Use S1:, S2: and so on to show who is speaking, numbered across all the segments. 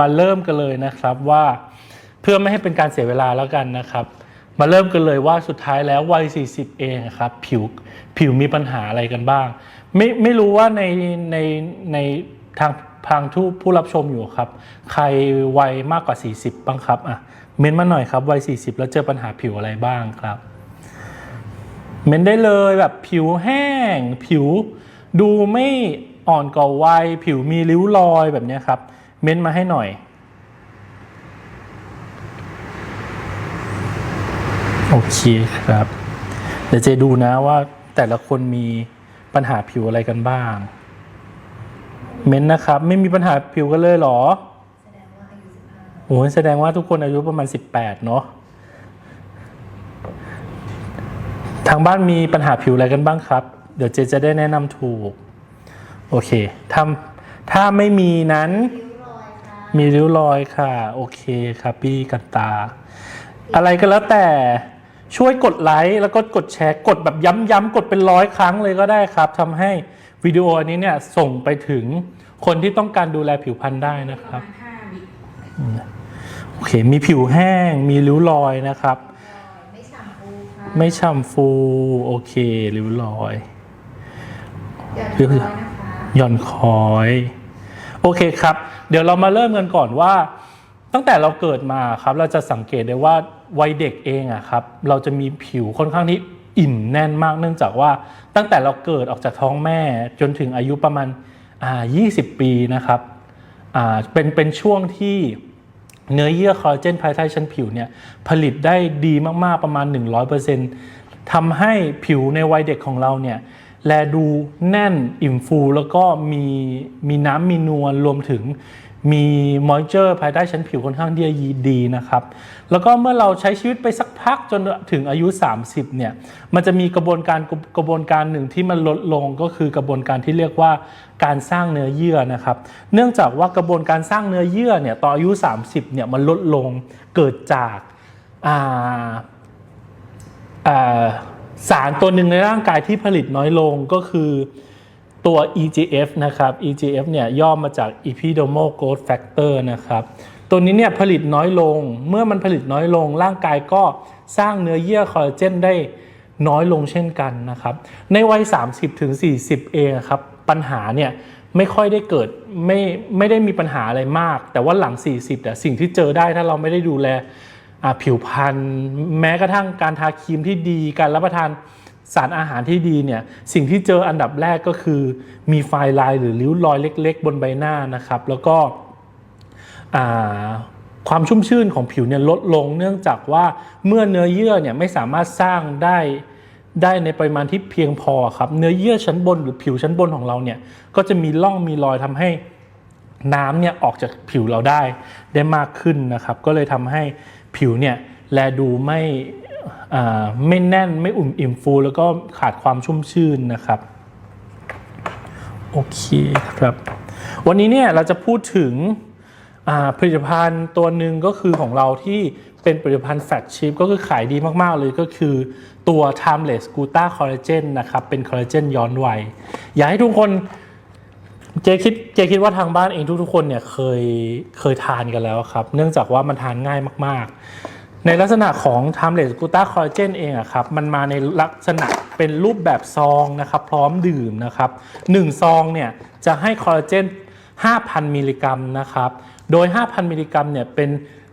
S1: มาเริ่มกันเลยนะครับว่าเพื่อไม่ให้เป็นการเสียเวลาแล้วกันนะครับ มาเริ่มกันเลยว่าสุดท้ายแล้ววัย 40 เองครับผิวผิวมีปัญหาอะไรกันบ้าง ไม่ไม่รู้ว่าในในในทางทางทผู้รับชมอยู่ครับ ใครวัยมากกว่า 40 บ้างครับอะเม้นมาหน่อยครับวัย 40 แล้วเจอปัญหาผิวอะไรบ้างครับ เม้นได้เลยแบบผิวแห้ง ผิวดูไม่อ่อนกว่าวัย ผิวมีริ้วรอยแบบนี้ครับ เม้นมาให้หน่อย โอเคครับ เดี๋ยวเจดูนะว่าแต่ละคนมีปัญหาผิวอะไรกันบ้าง เม้นนะครับ ไม่มีปัญหาผิวกันเลยเหรอโอ้แสดงว่าทุกคนอายุประมาณ 18 เนาะทางบ้านมีปัญหาผิวอะไรกันบ้างครับ เดี๋ยวเจจะได้แนะนำถูก โอเคถ้าถ้าไม่มีนั้น มีริ้วรอยค่ะ โอเคครับพี่กันตา อะไรก็แล้วแต่ช่วยกดไลค์แล้วก็กดแชร์กดแบบย้ำๆกดเป็นร้อยครั้งเลยก็ได้ครับทำให้วิดีโออันนี้เนี่ยส่งไปถึงคนที่ต้องการดูแลผิวพรรณได้นะครับ
S2: ห้าวิ
S1: โอเค มีผิวแห้ง มีริ้วรอยนะครับ
S2: ไม่ฉ่ำฟูค่ะ
S1: ไม่ฉ่ำฟู โอเคริ้วรอย
S2: เดี๋ยวร้อยนะคะ
S1: หย่อนคอย โอเคครับ เดี๋ยวเรามาเริ่มกันก่อนว่า ตั้งแต่เราเกิดมาครับเราจะสังเกตได้ว่าวัยเด็กเองอะครับเราจะมีผิวค่อนข้างที่อิ่มแน่นมากเนื่องจากว่าตั้งแต่เราเกิดออกจากท้องแม่จนถึงอายุประมาณอ่า20 ปีนะครับอ่าเป็นเป็นช่วงที่เนื้อเยื่อคอลลาเจนภายใต้ชั้นผิวเนี่ยผลิตได้ดีมากๆประมาณ 100%ทำให้ผิวในวัยเด็กของเราเนี่ยแลดูแน่นอิ่มฟู แล้วก็มีมีน้ำมีนวลรวมถึง มีมอยเจอร์ภายใต้ชั้นผิวค่อนข้างที่จะดีนะครับ แล้วก็เมื่อเราใช้ชีวิตไปสักพักจนถึงอายุ 30 เนี่ย มันจะมีกระบวนการกระบวนการหนึ่งที่มันลดลงก็คือกระบวนการที่เรียกว่าการสร้างเนื้อเยื่อนะครับ เนื่องจากว่ากระบวนการสร้างเนื้อเยื่อเนี่ยต่ออายุ 30 เนี่ยมันลดลงเกิดจากาาสารตัวหนึ่งในร่างกายที่ผลิตน้อยลงก็คือ ตัว EGF นะครับ EGF เนี่ยย่อมาจาก Epidermal Growth Factor นะครับ ตัวนี้เนี่ยผลิตน้อยลง เมื่อมันผลิตน้อยลง ร่างกายก็สร้างเนื้อเยื่อคอลลาเจนได้น้อยลงเช่นกันนะครับ ในวัย 30ถึงเองครับ ปัญหาเนี่ยไม่ค่อยได้เกิดไม่ไม่ได้มีปัญหาอะไรมาก แต่ว่าหลัง 40แต่สิ่งที่เจอได้ถ้าเราไม่ได้ดูแลผิวพรรณแม้กระทั่งการทาครีมที่ดีการรับประทาน สารอาหารที่ดีเนี่ยสิ่งที่เจออันดับแรกก็คือมีไฟลายหรือริ้วรอยเล็ก ๆ บนใบหน้านะครับ แล้วก็ความชุ่มชื่นของผิวเนี่ยลดลง เนื่องจากว่าเมื่อเนื้อเยื่อเนี่ยไม่สามารถสร้างได้ได้ในปริมาณที่เพียงพอครับ เนื้อเยื่อชั้นบนหรือผิวชั้นบนของเราเนี่ยก็จะมีร่องมีรอยทำให้น้ำเนี่ยออกจากผิวเราได้ได้มากขึ้นนะครับ ก็เลยทำให้ผิวเนี่ยแลดูไม่ ไม่แน่นไม่อุ่มอิ่มฟู แล้วก็ขาดความชุ่มชื่นนะครับ โอเคครับ วันนี้เนี่ยเราจะพูดถึงผลิตภัณฑ์ตัวหนึ่งก็คือของเราที่เป็นผลิตภัณฑ์แฟกชิพก็คือขายดีมากๆเลยก็คือตัว Timeless Gluta Collagen นะครับ เป็นคอลลาเจนย้อนวัย อยากให้ทุกคนเจคิดเจคิดว่าทางบ้านเองทุกๆคนเนี่ยเคยเคยทานกันแล้วครับ เนื่องจากว่ามันทานง่ายมากๆ ในลักษณะของ Timeless Gluta Collagen เองอะครับมันมาในลักษณะเป็นรูปแบบซองนะครับพร้อมดื่มนะครับ1ซองเนี่ยจะให้คอลลาเจน 5,000 มิลลิกรัมนะครับโดย 5,000 มิลลิกรัมเนี่ยเป็น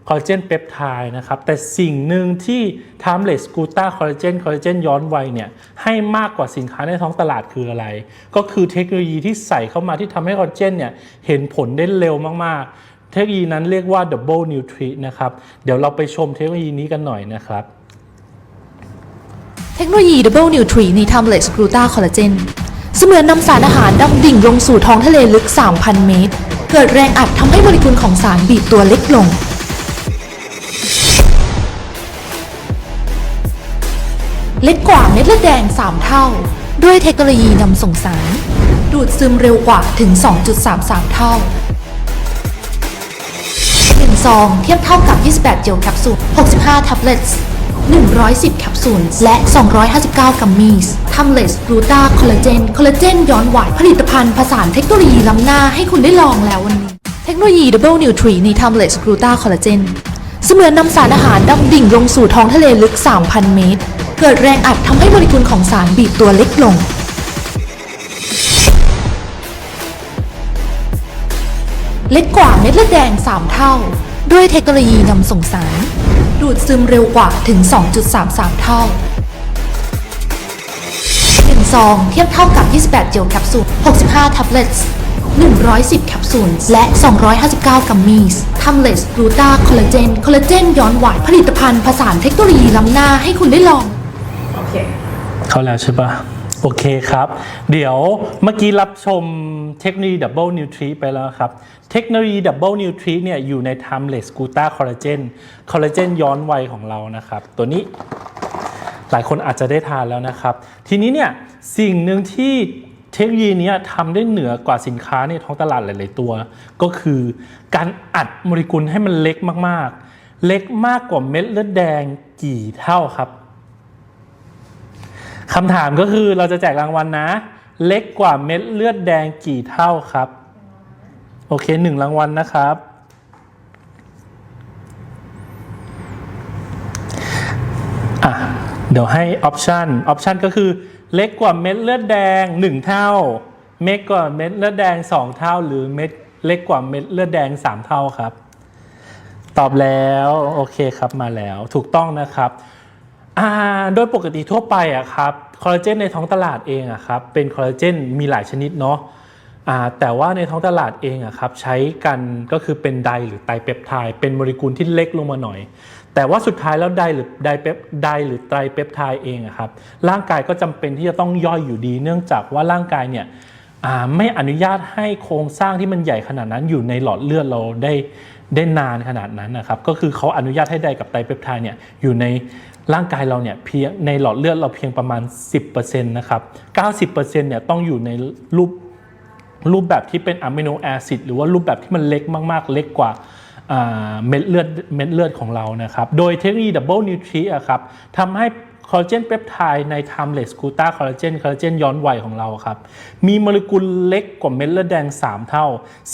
S1: คอลลาเจนเปปไทด์นะครับแต่สิ่งหนึ่งที่ Timeless Gluta Collagen คอลลาเจนย้อนวัยเนี่ยให้มากกว่าสินค้าในท้องตลาดคืออะไร ก็คือเทคโนโลยีที่ใส่เข้ามาที่ทำให้คอลลาเจนเนี่ยเห็นผลได้เร็วมากๆ เทคโนโลยีนั้นเรียกว่า Double Nutri นะครับ เดี๋ยวเราไปชมเทคโนโลยีนี้กันหน่อยนะครับ
S3: เทคโนโลยี Double Nutri ใน Timeless Gluta Collagen เสมือนนำสารอาหารดำดิ่งลงสู่ท้องทะเลลึก 3,000 เมตร เกิดแรงอัดทำให้โมเลกุลของสารบีบตัวเล็กลงเล็กกว่าเม็ดเลือดแดง 3 เท่า ด้วยเทคโนโลยีนำส่งสาร ดูดซึมเร็วกว่าถึง 2.33 เท่า ซอง เทียบเท่ากับ 28 เจลแคปซูล 65 แท็บเล็ต110 แคปซูล และ 259 กัมมี่ทำเลสกลูตาคอลลาเจน คอลลาเจนย้อนวัยผลิตภัณฑ์ผสานเทคโนโลยีล้ำหน้าให้คุณได้ลองแล้ววันนี้ เทคโนโลยี Double n u t r i ใน Timeless Gluta Collagen เสมือนนำสารอาหารดำดิ่งลงสู่ท้องทะเลลึก 3,000 เมตร เกิดแรงอัดทำให้โมเลกุลของสารบีบตัวเล็กลงเล็กกว่าเม็ดเลือดแดง 3 เท่า ด้วยเทคโนโลยีนำส่งสาร ดูดซึมเร็วกว่าถึง 2.33 เท่า1ซองเทียบเท่ากับ 28 เจลแคปซูล 65 แท็บเล็ตส์110 แคปซูล และ 259 กัมมี่ทัมเลสกลูตาคอลลาเจน คอลลาเจนย้อนวัยผลิตภัณฑ์ผสานเทคโนโลยีล้ำหน้าให้คุณได้ลอง
S2: โอเค
S1: เข้าแล้วใช่ปะ โอเคครับ เดี๋ยวเมื่อกี้รับชมเทคโนโลยี Double Nutri ไปแล้วครับ เทคโนโลยี Double Nutri เนี่ยอยู่ใน Timeless Gluta Collagen คอลลาเจนย้อนวัยของเรานะครับ ตัวนี้หลายคนอาจจะได้ทานแล้วนะครับ ทีนี้เนี่ยสิ่งหนึ่งที่เทคโนโลยีนี้ทำได้เหนือกว่าสินค้าในท้องตลาดหลาย ๆ ตัว ก็คือการอัดโมเลกุลให้มันเล็กมาก ๆ เล็กมากกว่าเม็ดเลือดแดงกี่เท่าครับ คำถามก็คือเราจะแจกรางวัลนะ เล็กกว่าเม็ดเลือดแดงกี่เท่าครับ โอเคหนึ่งรางวัลนะครับ อะ เดี๋ยวให้ออปชันออปชันก็คือ เล็กกว่าเม็ดเลือดแดง 1 เท่า เม็ดกว่าเม็ดเลือดแดง 2 เท่า หรือเม็ดเล็กกว่าเม็ดเลือดแดง 3 เท่าครับ ตอบแล้ว โอเคครับมาแล้ว ถูกต้องนะครับ โดยปกติทั่วไปอะครับคอลลาเจนในท้องตลาดเองอะครับเป็นคอลลาเจนมีหลายชนิดเนาะแต่ว่าในท้องตลาดเองอะครับใช้กันก็คือเป็นไดหรือไตเปปไทด์เป็นโมเลกุลที่เล็กลงมาหน่อย แต่ว่าสุดท้ายแล้วไดหรือไดเปปไดหรือไตรเปปไทด์เองอะครับร่างกายก็จำเป็นที่จะต้องย่อยอยู่ดี เนื่องจากว่าร่างกายเนี่ยไม่อนุญาตให้โครงสร้างที่มันใหญ่ขนาดนั้นอยู่ในหลอดเลือดเราได้ได้นานขนาดนั้นนะครับก็คือเขาอนุญาตให้ไดกับไตเปปไทด์เนี่ยอยู่ใน ร่างกายเราเนี่ยเพียงในหลอดเลือดเราเพียงประมาณ 10%นะครับ90%เนี่ยต้องอยู่ในรูปรูปแบบที่เป็นอะมิโนแอซิดหรือว่ารูปแบบที่มันเล็กมาก ๆ เล็กกว่าเม็ดเลือดเม็ดเลือดของเรานะครับ โดยเทคโนโลยีดับเบิลนิวทรีอะครับทำให้ คอลลาเจนเปปไทด์ใน Timeless Gluta Collagen คอลลาเจนย้อนวัยของเราครับ มีโมเลกุลเล็กกว่าเม็ดเลือดแดง 3 เท่า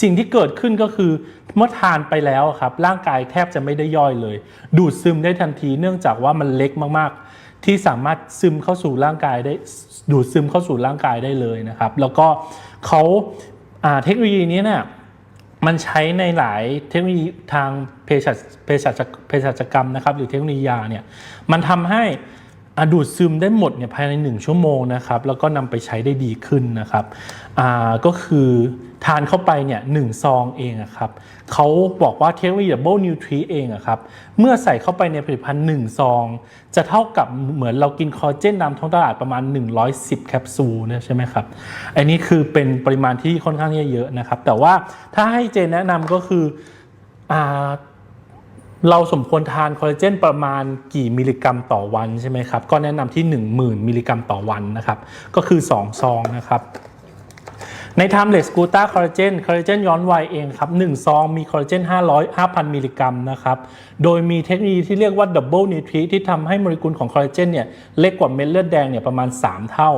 S1: สิ่งที่เกิดขึ้นก็คือเมื่อทานไปแล้วครับ ร่างกายแทบจะไม่ได้ย่อยเลย ดูดซึมได้ทันทีเนื่องจากว่ามันเล็กมากๆ ที่สามารถซึมเข้าสู่ร่างกายได้ดูดซึมเข้าสู่ร่างกายได้เลยนะครับ แล้วก็เขาาเทคโนโลยีนี้เนี่ยมันใช้ในหลายเทคโนโลยีทางเภสัชเภสัชเภสัชกรรมนะครับ หรือเทคโนโลยียาเนี่ยมันทำให้ ดูดซึมได้หมดเนี่ยภายใน 1 ชั่วโมงนะครับแล้วก็นำไปใช้ได้ดีขึ้นนะครับก็คือทานเข้าไปเนี่ยหนึ่งซองเองครับเขาบอกว่าเทคโนโลยี Double Nutri เองครับเมื่อใส่เข้าไปในผลิตภัณฑ์1ซอง จะเท่ากับเหมือนเรากินคอลลาเจนตามท้องตลาดประมาณ 110 แคปซูลนะใช่ไหมครับอันนี้คือเป็นปริมาณที่ค่อนข้างจะเยอะนะครับแต่ว่าถ้าให้เจนแนะนำก็คืออ เราสมควรทานคอลลาเจนประมาณกี่มิลลิกรัมต่อวันใช่ไหมครับ ก็แนะนำที่ 10,000 มิลลิกรัมต่อวันนะครับ ก็คือ 2 ซองนะครับ ใน Timeless Gluta Collagen คอลลาเจนย้อนวัยเองครับ1ซองมีคอลลาเจน500 5,000 มิลลิกรัมนะครับ โดยมีเทคโนโลยีที่เรียกว่า Double Nutri ที่ทำให้โมเลกุลของคอลลาเจนเนี่ยเล็กกว่าเม็ดเลือดแดงเนี่ยประมาณ 3 เท่า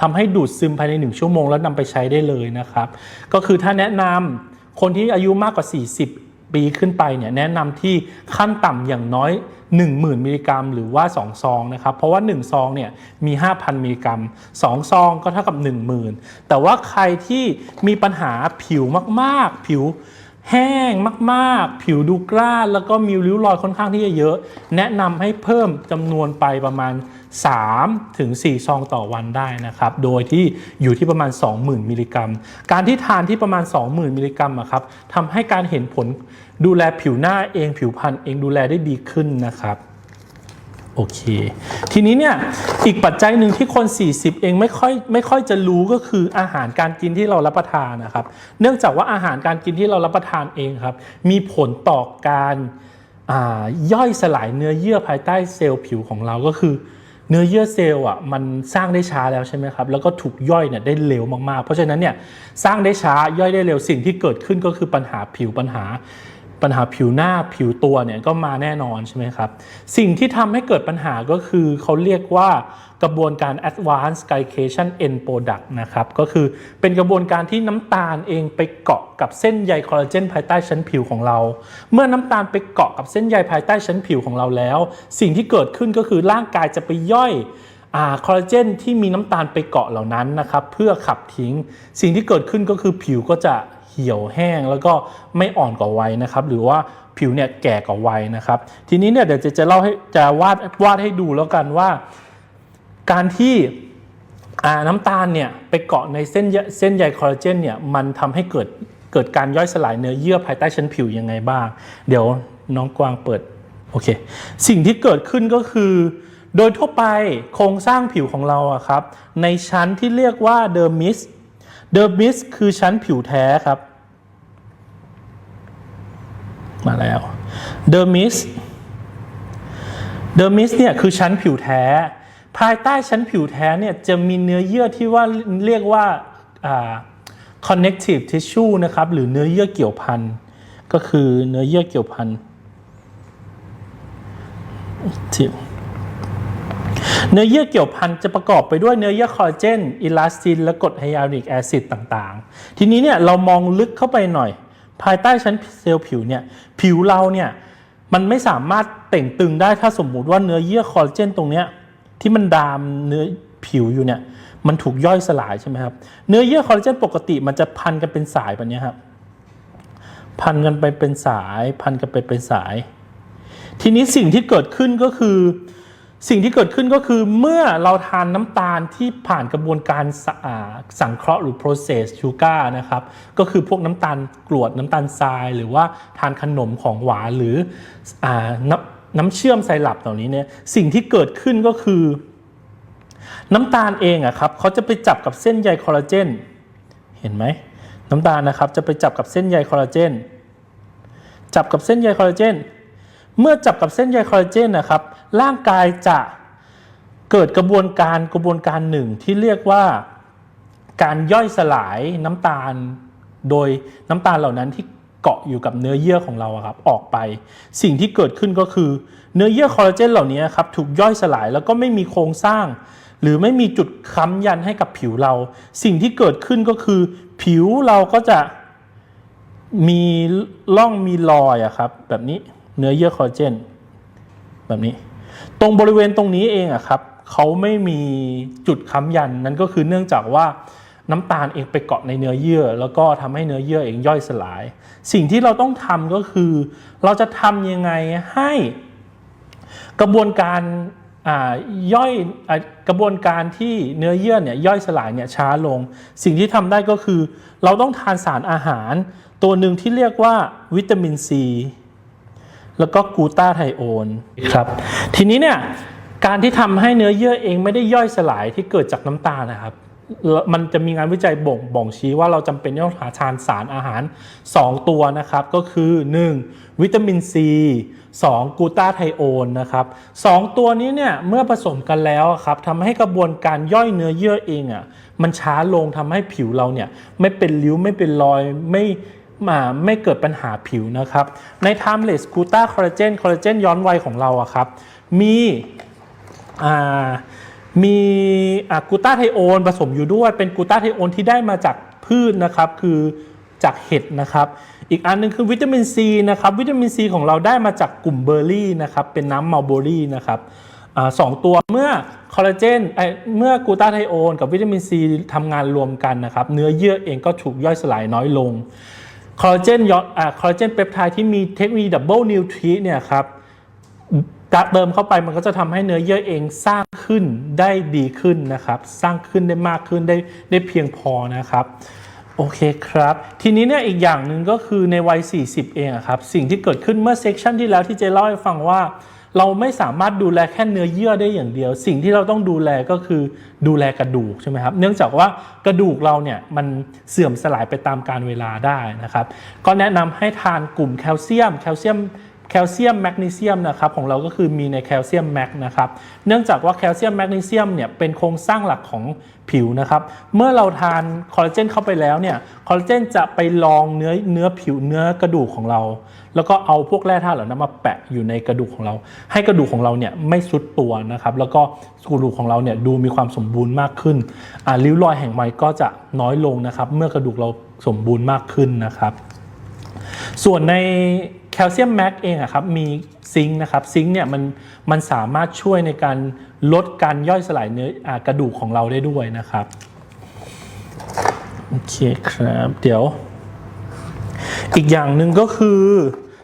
S1: ทำให้ดูดซึมภายใน 1 ชั่วโมงแล้วนำไปใช้ได้เลยนะครับ ก็คือถ้าแนะนำคนที่อายุมากกว่า 40 ปีขึ้นไปเนี่ยแนะนำที่ขั้นต่ำอย่างน้อย 10,000 มิลลิกรัม หรือว่า 2 ซองนะครับ เพราะว่า 1 ซองเนี่ยมี 5,000 มิลลิกรัม 2 ซองก็เท่ากับ 10,000 แต่ว่าใครที่มีปัญหาผิวมากๆ ผิวแห้งมากๆ ผิวดูกร้านแล้วก็มีริ้วรอยค่อนข้างที่จะเยอะ แนะนำให้เพิ่มจำนวนไปประมาณ 3 ถึง 4 ซองต่อวันได้นะครับ โดยที่อยู่ที่ประมาณ 20,000 มิลลิกรัม การที่ทานที่ประมาณ 20,000 มิลลิกรัมอะครับทำให้การเห็นผลดูแลผิวหน้าเองผิวพรรณเองดูแลได้ดีขึ้นนะครับโอเค ทีนี้เนี่ยอีกปัจจัยหนึ่งที่คน 40 เองไม่ค่อยไม่ค่อยจะรู้ก็คืออาหารการกินที่เรารับประทานนะครับ เนื่องจากว่าอาหารการกินที่เรารับประทานเองครับ มีผลต่อการย่อยสลายเนื้อเยื่อภายใต้เซลล์ผิวของเราก็คือ เนื้อเยื่อเซลล์อะมันสร้างได้ช้าแล้วใช่ไหมครับแล้วก็ถูกย่อยเนี่ยได้เร็วมากๆ เพราะฉะนั้นเนี่ยสร้างได้ช้าย่อยได้เร็วสิ่งที่เกิดขึ้นก็คือปัญหาผิวปัญหา ปัญหาผิวหน้าผิวตัวเนี่ยก็มาแน่นอนใช่ไหมครับ สิ่งที่ทำให้เกิดปัญหาก็คือเขาเรียกว่ากระบวนการ advanced glycation end product นะครับ ก็คือเป็นกระบวนการที่น้ำตาลเองไปเกาะกับเส้นใยคอลลาเจนภายใต้ชั้นผิวของเรา เมื่อน้ำตาลไปเกาะกับเส้นใยภายใต้ชั้นผิวของเราแล้ว สิ่งที่เกิดขึ้นก็คือร่างกายจะไปย่อยอคอลลาเจนที่มีน้ำตาลไปเกาะเหล่านั้นนะครับเพื่อขับทิ้ง สิ่งที่เกิดขึ้นก็คือผิวก็จะ หี่ยวแห้ง แล้วก็ไม่อ่อนกว่าวัยนะครับ หรือว่าผิวเนี่ยแก่กว่าวัยนะครับ ทีนี้เนี่ยเดี๋ยวจะจะเล่าให้จะวาดวาดให้ดูแล้วกันว่า การที่น้ำตาลเนี่ยไปเกาะในเส้นเส้นใยคอลลาเจนเนี่ยมันทำให้เกิดเกิดการย่อยสลายเนื้อเยื่อภายใต้ชั้นผิวยังไงบ้าง เดี๋ยวน้องกวางเปิดโอเคสิ่งที่เกิดขึ้นก็คือ โดยทั่วไปโครงสร้างผิวของเราอะครับในชั้นที่เรียกว่าเดอร์มิส เดอร์มิสคือชั้นผิวแท้ครับ มาแล้วเดอร์มิสเดอร์มิสเนี่ยคือชั้นผิวแท้ ภายใต้ชั้นผิวแท้เนี่ยจะมีเนื้อเยื่อที่ว่าเรียกว่าอ่า connective tissue นะครับ หรือเนื้อเยื่อเกี่ยวพันก็คือเนื้อเยื่อเกี่ยวพันที่ เนื้อเยื่อเกี่ยวพันจะประกอบไปด้วยเนื้อเยื่อคอลลาเจนอิลาสตินและกรดไฮยาลูริกแอซิดต่างๆ ทีนี้เนี่ยเรามองลึกเข้าไปหน่อย ภายใต้ชั้นเซลล์ผิวเนี่ยผิวเราเนี่ยมันไม่สามารถเต่งตึงได้ถ้าสมมุติว่าเนื้อเยื่อคอลลาเจนตรงเนี้ยที่มันดามเนื้อผิวอยู่เนี่ยมันถูกย่อยสลายใช่ไหมครับเนื้อเยื่อคอลลาเจนปกติมันจะพันกันเป็นสายแบบนี้ครับพันกันไปเป็นสาย พันกันไปเป็นสาย ทีนี้สิ่งที่เกิดขึ้นก็คือ สิ่งที่เกิดขึ้นก็คือเมื่อเราทานน้ำตาลที่ผ่านกระบวนการสะอ่าสังเคราะห์หรือ process sugar นะครับ ก็คือพวกน้ำตาลกรวดน้ำตาลทราย หรือว่าทานขนมของหวานหรืออน้ำน้ำเชื่อมไซรัปเหล่านี้เนี่ยสิ่งที่เกิดขึ้นก็คือ น้ำตาลเองอะครับเขาจะไปจับกับเส้นใยคอลลาเจนเห็นไหมน้ำตาลนะครับจะไปจับกับเส้นใยคอลลาเจนจับกับเส้นใยคอลลาเจนเมื่อจับกับเส้นใยคอลลาเจนนะครับ ร่างกายจะเกิดกระบวนการกระบวนการหนึ่งที่เรียกว่าการย่อยสลายน้ำตาล โดยน้ำตาลเหล่านั้นที่เกาะอยู่กับเนื้อเยื่อของเราครับออกไป สิ่งที่เกิดขึ้นก็คือ เนื้อเยื่อคอลลาเจนเหล่านี้ครับถูกย่อยสลายแล้วก็ไม่มีโครงสร้าง หรือไม่มีจุดค้ำยันให้กับผิวเรา สิ่งที่เกิดขึ้นก็คือ ผิวเราก็จะมีร่องมีรอยอะครับแบบนี้เนื้อเยื่อคอลลาเจนแบบนี้ ตรงบริเวณตรงนี้เองอะครับเขาไม่มีจุดค้ำยันนั่นก็คือเนื่องจากว่าน้ำตาลเองไปเกาะในเนื้อเยื่อ แล้วก็ทำให้เนื้อเยื่อเองย่อยสลาย สิ่งที่เราต้องทำก็คือ เราจะทำยังไงให้กระบวนการย่อยอกระบวนการที่เนื้อเยื่อเนี่ยย่อยสลายเนี่ยช้าลง สิ่งที่ทำได้ก็คือ เราต้องทานสารอาหาร ตัวหนึ่งที่เรียกว่าวิตามินซี แล้วก็กูตาไทโอนครับ ทีนี้เนี่ยการที่ทำให้เนื้อเยื่อเองไม่ได้ย่อยสลายที่เกิดจากน้ำตาลนะครับ มันจะมีงานวิจัยบ่งบ่งชี้ว่าเราจำเป็นต้องหาทานสารอาหาร 2 ตัวนะครับ ก็คือ 1. วิตามินซี 2. กูตาไทโอนนะครับสองตัวนี้เนี่ยเมื่อผสมกันแล้วครับทำให้กระบวนการย่อยเนื้อเยื่อเองอะมันช้าลงทำให้ผิวเราเนี่ยไม่เป็นริ้วไม่เป็นรอยไม่ มาไม่เกิดปัญหาผิวนะครับ ใน timeless g l u t a collagen คอลลาเจนย้อนวัยของเราอะครับ มีมีกูต้าไทโอนผสมอยู่ด้วย เป็นกูต้าไทโอนที่ได้มาจากพืชนะครับ คือจากเห็ดนะครับ อีกอันหนึงคือวิตามินซีนะครับ วิตามินซีของเราได้มาจากกลุ่มเบอร์รี่นะครับ เป็นน้ำมัลเบอรี่นะครับอสองตัวเมื่อคอลลาเจนเมื่อกูต้าไทโอนกับวิตามินซีทำงานรวมกันนะครับ เนื้อเยื่อเองก็ถูกย่อยสลายน้อยลง คอลลาเจนย้อนอ่าคอลลาเจนเปปไทด์ที่มีเทคโนโลยีดับเบิลนิวทรีเนี่ยครับเติมเข้าไปมันก็จะทำให้เนื้อเยื่อเองสร้างขึ้นได้ดีขึ้นนะครับ สร้างขึ้นได้มากขึ้นได้ได้เพียงพอนะครับโอเคครับ ทีนี้เนี่ยอีกอย่างหนึ่งก็คือในวัย 40 เองอะครับ สิ่งที่เกิดขึ้นเมื่อเซกชันที่แล้วที่เจเล่าให้ฟังว่า เราไม่สามารถดูแลแค่เนื้อเยื่อได้อย่างเดียว สิ่งที่เราต้องดูแลก็คือดูแลกระดูกใช่ไหมครับ เนื่องจากว่ากระดูกเราเนี่ยมันเสื่อมสลายไปตามการเวลาได้นะครับ ก็แนะนำให้ทานกลุ่มแคลเซียม แคลเซียม แคลเซียมแมกนีเซียมนะครับของเราก็คือมีในแคลเซียมแมกนะครับเนื่องจากว่าแคลเซียมแมกนีเซียมเนี่ยเป็นโครงสร้างหลักของผิวนะครับเมื่อเราทานคอลลาเจนเข้าไปแล้วเนี่ยคอลลาเจนจะไปรองเนื้อเนื้อผิวเนื้อกระดูกของเรา แล้วก็เอาพวกแร่ธาตุเหล่านั้นมาแปะอยู่ในกระดูกของเรา ให้กระดูกของเราเนี่ยไม่ซุดตัวนะครับแล้วก็กระดูกของเราเนี่ยดูมีความสมบูรณ์มากขึ้นริ้วรอยแห่งไมก็จะน้อยลงนะครับเมื่อกระดูกเราสมบูรณ์มากขึ้นนะครับ ส่วนใน คลเซียมแมกเองอะครับมีซิงค์นะครับซิงค์เนี่ยมันมันสามารถช่วยในการลดการย่อยสลายเนื้อกระดูกของเราได้ด้วยนะครับโอเคครับเดี๋ยว อีกอย่างหนึ่งก็คือ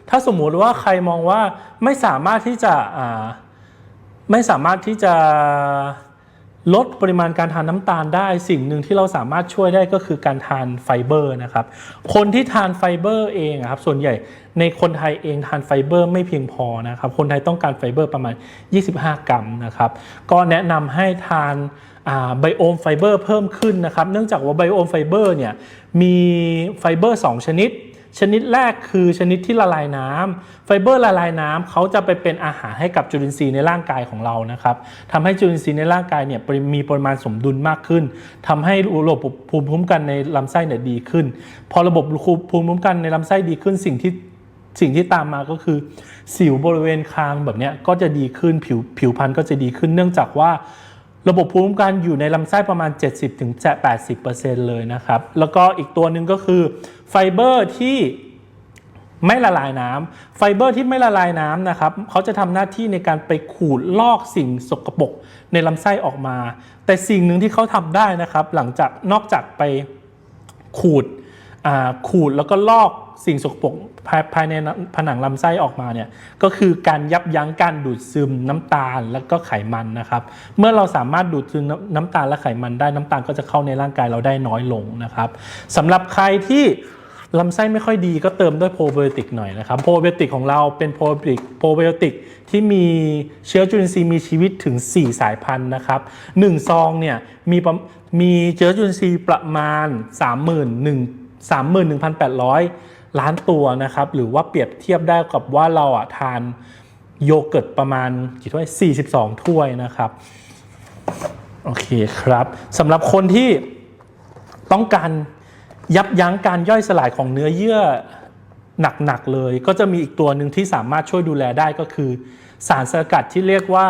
S1: ถ้าสมมุติว่าใครมองว่าไม่สามารถที่จะไม่สามารถที่จะ ลดปริมาณการทานน้ำตาลได้สิ่งหนึ่งที่เราสามารถช่วยได้ก็คือการทานไฟเบอร์นะครับคนที่ทานไฟเบอร์เองครับส่วนใหญ่ในคนไทยเองทานไฟเบอร์ไม่เพียงพอนะครับคนไทยต้องการไฟเบอร์ประมาณ 25 กรัมนะครับก็แนะนำให้ทานไบโอมไฟเบอร์เพิ่มขึ้นนะครับเนื่องจากว่าไบโอมไฟเบอร์เนี่ยมีไฟเบอร์ 2 ชนิด ชนิดแรกคือชนิดที่ละลายน้ำไฟเบอร์ละลายน้ำเขาจะไปเป็นอาหารให้กับจุลินทรีย์ในร่างกายของเรานะครับทำให้จุลินทรีย์ในร่างกายเนี่ยมีปริมาณสมดุลมากขึ้นทำให้ระบบภูมิคุ้มกันในลำไส้เนี่ยดีขึ้น พอระบบภูมิคุ้มกันในลำไส้ดีขึ้นสิ่งที่สิ่งที่ตามมาก็คือสิวบริเวณคางแบบนี้ก็จะดีขึ้นผิวผิวพรรณก็จะดีขึ้น เนื่องจากว่าระบบภูมิคุ้มกันอยู่ในลำไส้ประมาณ 70-80%เลยนะครับ แล้วก็อีกตัวหนึ่งก็คือ ฟเบอร์ที่ไม่ละลายน้ำไฟเบอร์ที่ไม่ละลายน้ำนะครับเขาจะทำหน้าที่ในการไปขูดลอกสิ่งสกปรกในลำไส้ออกมา แต่สิ่งหนึ่งที่เขาทำได้นะครับ หลังจากนอกจากไปขูดขูดแล้วก็ลอกสิ่งสกปรกภายภายในผนังลำไส้ออกมาเนี่ยก็คือการยับยั้งการดูดซึมน้ำตาลแล้วก็ไขมันนะครับ เมื่อเราสามารถดูดซึมน้ำน้ำตาลและไขมันได้น้ำตาลก็จะเข้าในร่างกายเราได้น้อยลงนะครับสำหรับใครที่ ลำไส้ไม่ค่อยดีก็เติมด้วยโปรไบโอติกหน่อยนะครับโปรไบโอติกของเราเป็นโปรไบโอติกโปรไบโอติกที่มีเชื้อจุลินทรีย์มีชีวิตถึง 4 สายพันธุ์นะครับ1ซองเนี่ยมีมีเชื้อจุลินทรีย์ประมาณ 31,000 31,800 ล้านตัวนะครับหรือว่าเปรียบเทียบได้กับว่าเราอะทานโยเกิร์ตประมาณกี่ถ้วย 42 ถ้วยนะครับโอเคครับสำหรับคนที่ต้องการ ยับยั้งการย่อยสลายของเนื้อเยื่อหนักๆเลย ก็จะมีอีกตัวหนึ่งที่สามารถช่วยดูแลได้ก็คือ สารสกัดที่เรียกว่า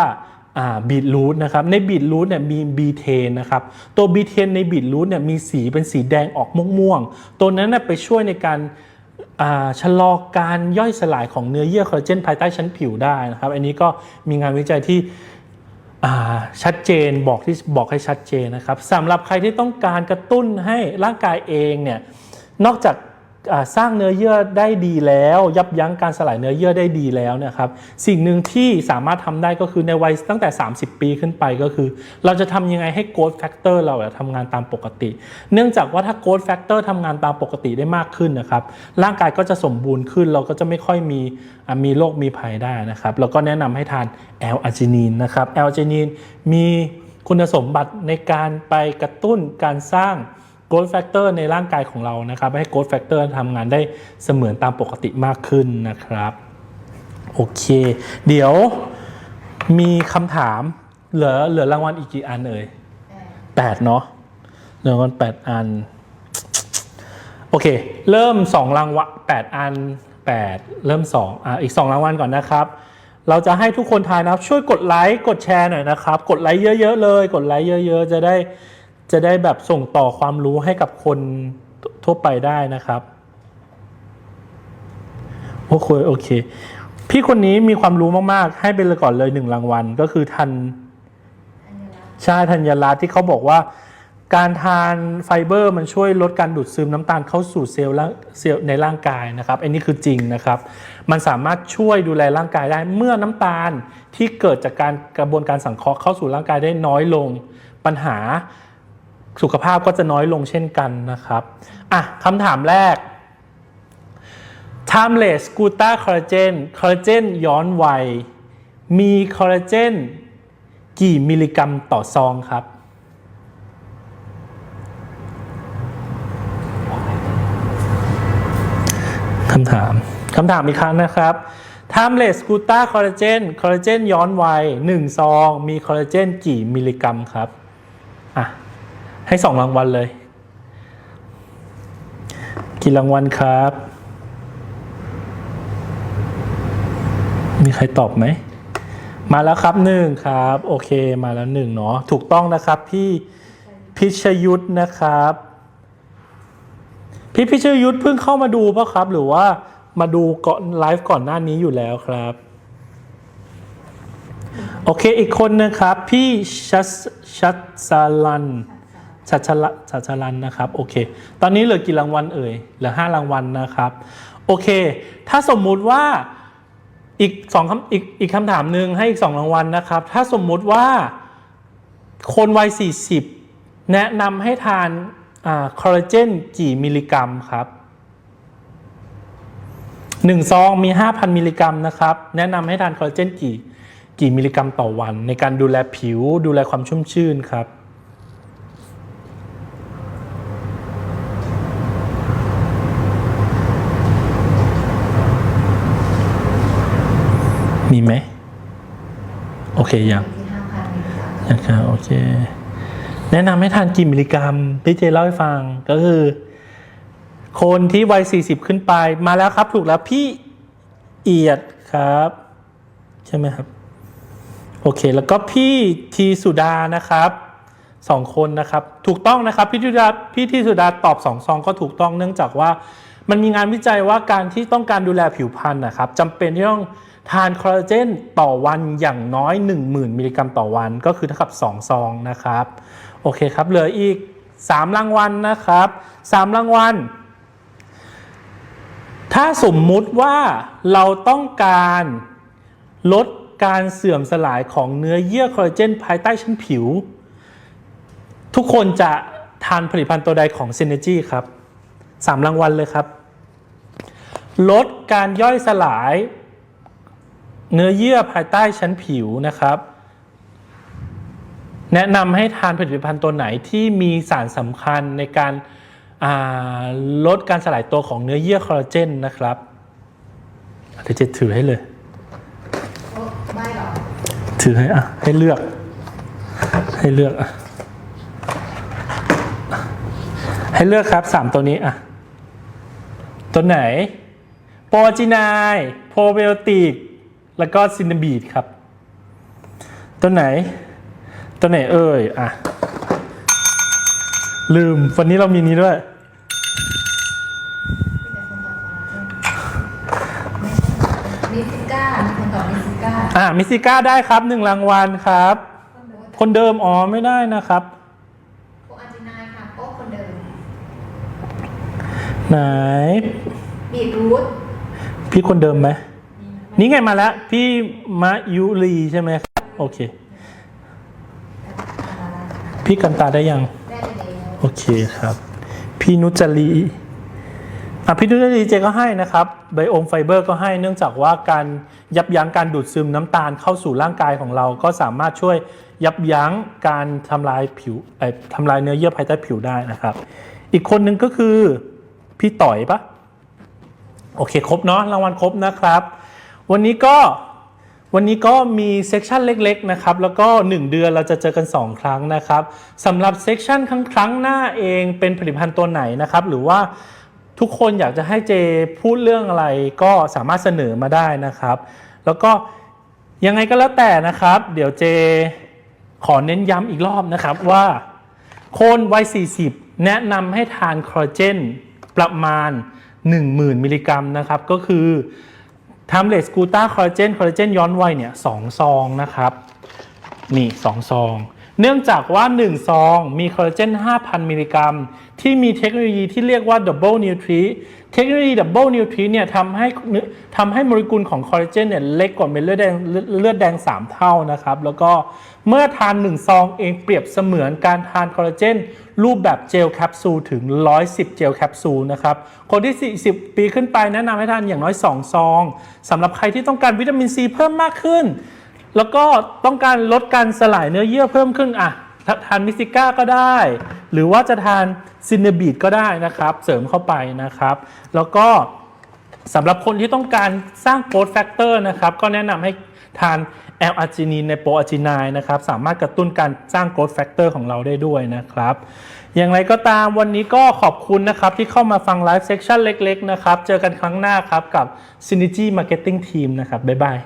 S1: บีทรูทนะครับในบีทรูทเนี่ยมีบีเทนนะครับตัวบีเทนในบีทรูทเนี่ยมีสีเป็นสีแดงออกม่วงๆ ตัวนั้นนะไปช่วยในการาชะลอการย่อยสลายของเนื้อเยื่อคอลลาเจนภายใต้ชั้นผิวได้นะครับ อันนี้ก็มีงานวิจัยที่ ชัดเจนบอกที่บอกให้ชัดเจนนะครับสำหรับใครที่ต้องการกระตุ้นให้ร่างกายเองเนี่ยนอกจาก สร้างเนื้อเยื่อได้ดีแล้ว ยับยั้งการสลายเนื้อเยื่อได้ดีแล้วเนะครับสิ่งหนึ่งที่สามารถทำได้ก็คือในวัยตั้งแต่ 30 ปีขึ้นไปก็คือ เราจะทำยังไงให้ growth factor เราอะทำงานตามปกติ เนื่องจากว่าถ้า growth factor ทำงานตามปกติได้มากขึ้นนะครับร่างกายก็จะสมบูรณ์ขึ้น เราก็จะไม่ค่อยมีมีโรคมีภัยได้นะครับแล้วก็แนะนำให้ทานแอลอาจินีนนะครับแอลอาจินีนมีคุณสมบัติในการไปกระตุ้นการสร้าง growth factor ในร่างกายของเรานะครับ ให้ growth factor ทำงานได้เสมือนตามปกติมากขึ้นนะครับ โอเค เดี๋ยวมีคำถามเหลือเหลือรางวัลอีกกี่อันเอ่ยแปดเนาะเหลือรางวัลแปดอัน โอเค เริ่มสองรางวัลแปดอันแปดเริ่มสองอะอีกสองรางวัลก่อนนะครับเราจะให้ทุกคนทายนะครับช่วยกดไลค์กดแชร์หน่อยนะครับ กดไลค์เยอะๆเลย กดไลค์เยอะ ๆ จะได้ จะได้แบบส่งต่อความรู้ให้กับคนทั่วไปได้นะครับโอเคโอเค พี่คนนี้มีความรู้มากๆ ให้ไปเลยก่อนเลยหนึ่งรางวัล ก็คือทันช่ธัญรัตน์ที่เขาบอกว่า การทานไฟเบอร์มันช่วยลดการดูดซึมน้ำตาลเข้าสู่เซลล์เซลล์ในร่างกายนะครับ อันนี้คือจริงนะครับ มันสามารถช่วยดูแลร่างกายได้ เมื่อน้ำตาลที่เกิดจากการกระบวนการสังเคราะห์เข้าสู่ร่างกายได้น้อยลงปัญหา สุขภาพก็จะน้อยลงเช่นกันนะครับอะคำถามแรก Timeless Guta Collagen คอลลาเจนย้อนวัย มีคอลลาเจนกี่มิลลิกรัมต่อซองครับคำถามคำถามอีกครั้งนะครับ Timeless Guta Collagen คอลลาเจนย้อนวัย 1 ซอง มีคอลลาเจนกี่มิลลิกรัมครับ ให้สองรางวัลเลย กี่รางวัลครับ มีใครตอบไหม มาแล้วครับหนึ่งครับ โอเคมาแล้วหนึ่งเนาะถูกต้องนะครับพี่พิชยุทธนะครับ พี่พิชยุทธเพิ่งเข้ามาดูป่ะครับ หรือว่ามาดูก่อนไลฟ์ก่อนหน้านี้อยู่แล้วครับโอเคอีกคนนะครับ พี่ชัสชัดสลัน ชัชละชัชลันนะครับโอเคตอนนี้เหลือกี่รางวัลเอ่ยเหลือห้ารางวัลนะครับโอเค ถ้าสมมุติว่าอีกสองคำอีกอีกคำถามหนึ่งให้อีกสองรางวัลนะครับ ถ้าสมมุติว่าคนวัย 40 แนะนำให้ทานคอลลาเจนกี่มิลลิกรัมครับหนึ่งซองมี 5,000 มิลลิกรัมนะครับแนะนำให้ทานคอลลาเจนกี่กี่มิลลิกรัมต่อวัน ในการดูแลผิวดูแลความชุ่มชื่นครับ มีไหม โอเคยัง
S2: ที่ห้าพันมิลลิกรัม
S1: ยังครับโอเค แนะนำให้ทานกี่มิลลิกรัม พี่เจเล่าให้ฟังก็คือ คนที่วัย 40 ขึ้นไปมาแล้วครับ ถูกแล้วพี่เอียดครับ ใช่ไหมครับ โอเค แล้วก็พี่ทีสุดานะครับสองคนนะครับ ถูกต้องนะครับ พี่ทีสุดาพี่ทีสุดาตอบสองซองก็ถูกต้องเนื่องจากว่ามันมีงานวิจัยว่าการที่ต้องการดูแลผิวพรรณนะครับจำเป็นที่ต้อง ทานคอลลาเจนต่อวันอย่างน้อย 10,000 มิลลิกรัมต่อวันก็คือเท่ากับ 2 ซองนะครับ โอเคครับ เหลืออีก 3 รางวัลนะครับ 3 รางวัล ถ้าสมมุติว่าเราต้องการลดการเสื่อมสลายของเนื้อเยื่อคอลลาเจนภายใต้ชั้นผิว ทุกคนจะทานผลิตภัณฑ์ตัวใดของ Synergy ครับ 3 รางวัลเลยครับ ลดการย่อยสลาย เนื้อเยื่อภายใต้ชั้นผิวนะครับ แนะนำให้ทานผลิตภัณฑ์ตัวไหนที่มีสารสำคัญในการาลดการสลายตัวของเนื้อเยื่อคอลลาเจนนะครับเดี๋ยวจะถือให้เลย
S2: ไม่หรอ
S1: ถือให้อะให้เลือก ให้เลือกอะให้เลือกครับสามตัวนี้อะตัวไหน โปรจีนายโปรไบโอติก แล้วก็ซินนาบีดครับ ตัวไหน ตัวไหนเอ่ยอะ ลืม วันนี้เรามีนี้ด้วย
S2: มิซิก้ามีคนตอบมิซิก้า
S1: อะมิซิก้าได้ครับหนึ่งรางวัลครับ คนเดิมอ๋อไม่ได้นะครับ
S2: โออาจินายค่ะโอ้คนเดิม
S1: ไหน
S2: บีทรูท
S1: พี่คนเดิมไหม นี่ไงมาแล้ว พี่มะยุรีใช่ไหมครับ โอเค พี่กันตาได้ยัง
S2: ได้ไปแล้ว
S1: โอเคครับ พี่นุจรีอะพี่นุจรีเจก็ให้นะครับไบโอมไฟเบอร์ก็ให้เนื่องจากว่าการยับยั้งการดูดซึมน้ำตาลเข้าสู่ร่างกายของเรา ก็สามารถช่วยยับยั้งการทำลายผิวเอ่อทำลายเนื้อเยื่อภายใต้ผิวได้นะครับ อีกคนหนึ่งก็คือพี่ต่อยปะโอเคครบเนาะรางวัลครบนะครับ วันนี้ก็วันนี้ก็มีเซกชันเล็กๆนะครับ แล้วก็ 1 เดือนเราจะเจอกัน 2 ครั้งนะครับสำหรับเซกชันครั้งครั้งหน้าเองเป็นผลิตภัณฑ์ตัวไหนนะครับ หรือว่าทุกคนอยากจะให้เจพูดเรื่องอะไรก็สามารถเสนอมาได้นะครับ แล้วก็ยังไงก็แล้วแต่นะครับ เดี๋ยวเจขอเน้นย้ำอีกรอบนะครับว่าคนวัย 40 แนะนำให้ทานคอลลาเจนประมาณ 10,000 มิลลิกรัมนะครับ ก็คือ ทำเลสกูต้าคอลลาเจนคอลลาเจนย้อนวัยเนี่ยสองซองนะครับ นี่สองซอง เนื่องจากว่า 1 ซองมีคอลลาเจน 5,000 มิลลิกรัม ที่มีเทคโนโลยีที่เรียกว่า Double n e u t r i เทคโนโลยี Double n e u t r i เนี่ยทำให้ทำให้โมเลกุลของคอลลาเจนเนี่ยเล็กกว่าเม็ดเลือดแดงเลือดแดง 3 เท่านะครับ แล้วก็เมื่อทาน 1 ซองเองเปรียบเสมือนการทานคอลลาเจนรูปแบบเจลแคปซูลถึง 110 เจลแคปซูลนะครับ คนที่ 40 ปีขึ้นไปแนะนำให้ทานอย่างน้อย 2 ซองสำหรับใครที่ต้องการวิตามินซีเพิ่มมากขึ้น แล้วก็ต้องการลดการสลายเนื้อเยื่อเพิ่มขึ้นอะ ททานมิสติก้าก็ได้ หรือว่าจะทานซินเนบีดก็ได้นะครับ เสริมเข้าไปนะครับ แล้วก็สำหรับคนที่ต้องการสร้าง growth factor นะครับ ก็แนะนำให้ทาน L อาร์จินีนในโปรอาร์จินายนะครับ สามารถกระตุ้นการสร้าง growth factor ของเราได้ด้วยนะครับ อย่างไรก็ตามวันนี้ก็ขอบคุณนะครับ ที่เข้ามาฟังไลฟ์เซ c ชันเล็ก ๆ นะครับ เจอกันครั้งหน้าครับ กับ Synergy Marketing Team นะครับ บ๊ายบาย